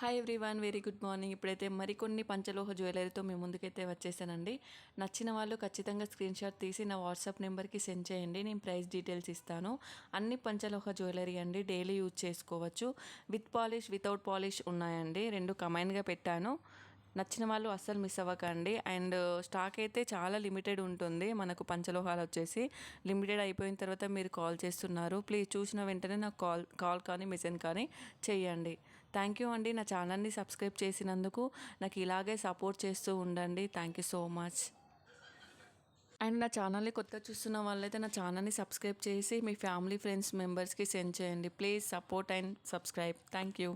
Hi one very good morning ఇప్పుడైతే మరికొన్ని పంచలోహ జ్యువెలరీతో మీ ముందుకైతే వచ్చేసానండి. నచ్చిన వాళ్ళు ఖచ్చితంగా స్క్రీన్ షాట్ తీసి నా వాట్సాప్ నెంబర్కి సెండ్ చేయండి. నేను ప్రైస్ డీటెయిల్స్ ఇస్తాను. అన్ని పంచలోహ జ్యువెలరీ అండి. డైలీ యూజ్ చేసుకోవచ్చు. విత్ పాలిష్ వితౌట్ పాలిష్ ఉన్నాయండి. రెండు కమైన్గా పెట్టాను. నచ్చిన వాళ్ళు అస్సలు మిస్ అవ్వకండి. అండ్ స్టాక్ uh, అయితే చాలా లిమిటెడ్ ఉంటుంది. మనకు పంచలోహాలు వచ్చేసి లిమిటెడ్ అయిపోయిన తర్వాత మీరు కాల్ చేస్తున్నారు. ప్లీజ్ చూసిన వెంటనే నాకు కాల్ కాల్ కానీ మెసేజ్ కానీ చేయండి. థ్యాంక్ యూ అండి నా ఛానల్ని సబ్స్క్రైబ్ చేసినందుకు. నాకు ఇలాగే సపోర్ట్ చేస్తూ ఉండండి. Thank you so much. And నా ఛానల్ని కొత్త చూస్తున్న వాళ్ళైతే నా ఛానల్ని సబ్స్క్రైబ్ చేసి మీ ఫ్యామిలీ ఫ్రెండ్స్ మెంబర్స్కి సెండ్ చేయండి. Please support and subscribe. Thank you.